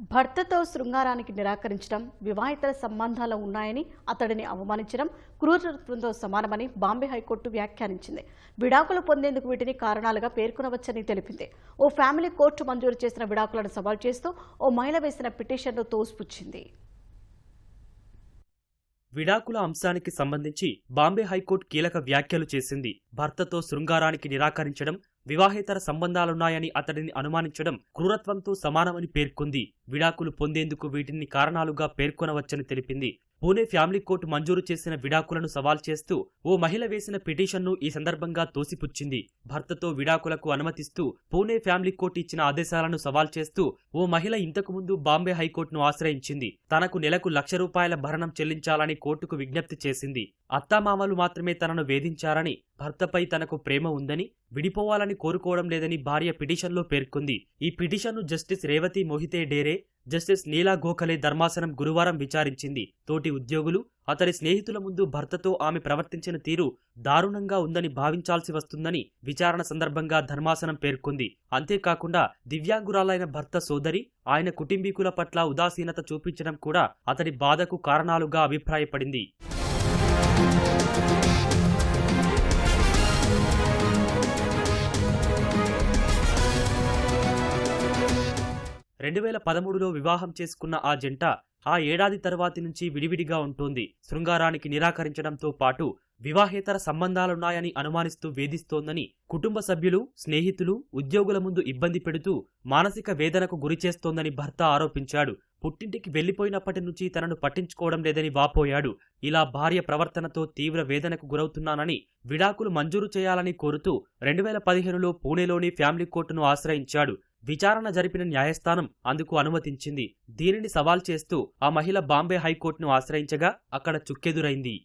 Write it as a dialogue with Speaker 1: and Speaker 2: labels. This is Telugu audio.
Speaker 1: భర్తతో శృంగారానికి నిరాకరించడం వివాహితర సంబంధాలు ఉన్నాయని అతడిని అవమానించడం క్రూరత్వంతో సమానమని బాంబే హైకోర్టు వ్యాఖ్యానించింది. విడాకులు పొందేందుకు వీటిని కారణాలుగా పేర్కొనవచ్చని తెలిపింది. ఓ ఫ్యామిలీ కోర్టు మంజూరు చేసిన విడాకులను సవాల్ చేస్తూ ఓ మహిళ వేసిన పిటిషన్ను తోసిపుచ్చింది.
Speaker 2: విడాకుల అంశానికి సంబంధించి బాంబే హైకోర్టు కీలక వ్యాఖ్యలు చేసింది. భర్తతో శృంగారానికి నిరాకరించడం వివాహేతర సంబంధాలున్నాయని అతడిని అనుమానించడం క్రూరత్వంతో సమానమని పేర్కొంది. విడాకులు పొందేందుకు వీటిని కారణాలుగా పేర్కొనవచ్చని తెలిపింది. పూణే ఫ్యామిలీ కోర్టు మంజూరు చేసిన విడాకులను సవాల్ చేస్తూ ఓ మహిళ వేసిన పిటిషన్ను ఈ సందర్భంగా తోసిపుచ్చింది. భర్తతో విడాకులకు అనుమతిస్తూ పూణే ఫ్యామిలీ కోర్టు ఇచ్చిన ఆదేశాలను సవాల్ చేస్తూ ఓ మహిళ ఇంతకుముందు బాంబే హైకోర్టును ఆశ్రయించింది. తనకు నెలకు లక్ష రూపాయల భరణం చెల్లించాలని కోర్టుకు విజ్ఞప్తి చేసింది. అత్తామామలు మాత్రమే తనను వేధించారని భర్తపై తనకు ప్రేమ ఉందని విడిపోవాలని కోరుకోవడం లేదని భార్య పిటిషన్లో పేర్కొంది. ఈ పిటిషన్ను జస్టిస్ రేవతి మోహితే డేరే జస్టిస్ నీలా గోఖలే ధర్మాసనం గురువారం విచారించింది. తోటి ఉద్యోగులు అతడి స్నేహితుల ముందు భర్తతో ఆమె ప్రవర్తించిన తీరు దారుణంగా ఉందని భావించాల్సి వస్తుందని విచారణ సందర్భంగా ధర్మాసనం పేర్కొంది. అంతేకాకుండా దివ్యాంగురాలైన భర్త సోదరి ఆయన కుటుంబీకుల పట్ల ఉదాసీనత చూపించడం కూడా అతడి బాధకు కారణాలుగా అభిప్రాయపడింది. రెండు వేల పదమూడులో వివాహం చేసుకున్న ఆ జంట ఆ ఏడాది తర్వాతి నుంచి విడివిడిగా ఉంటోంది. శృంగారానికి నిరాకరించడంతో పాటు వివాహేతర సంబంధాలున్నాయని అనుమానిస్తూ వేధిస్తోందని కుటుంబ సభ్యులు స్నేహితులు ఉద్యోగుల ముందు ఇబ్బంది పెడుతూ మానసిక వేదనకు గురిచేస్తోందని భర్త ఆరోపించాడు. పుట్టింటికి వెళ్ళిపోయినప్పటి నుంచి తనను పట్టించుకోవడం లేదని వాపోయాడు. ఇలా భార్య ప్రవర్తనతో తీవ్ర వేదనకు గురవుతున్నానని విడాకులు మంజూరు చేయాలని కోరుతూ రెండు వేల పదిహేనులో పూణేలోని ఫ్యామిలీ కోర్టును ఆశ్రయించాడు. విచారణ జరిపిన న్యాయస్థానం అందుకు అనుమతించింది. దీనిని సవాల్ చేస్తూ ఆ మహిళ బాంబే హైకోర్టును ఆశ్రయించగా అక్కడ చుక్కెదురైంది.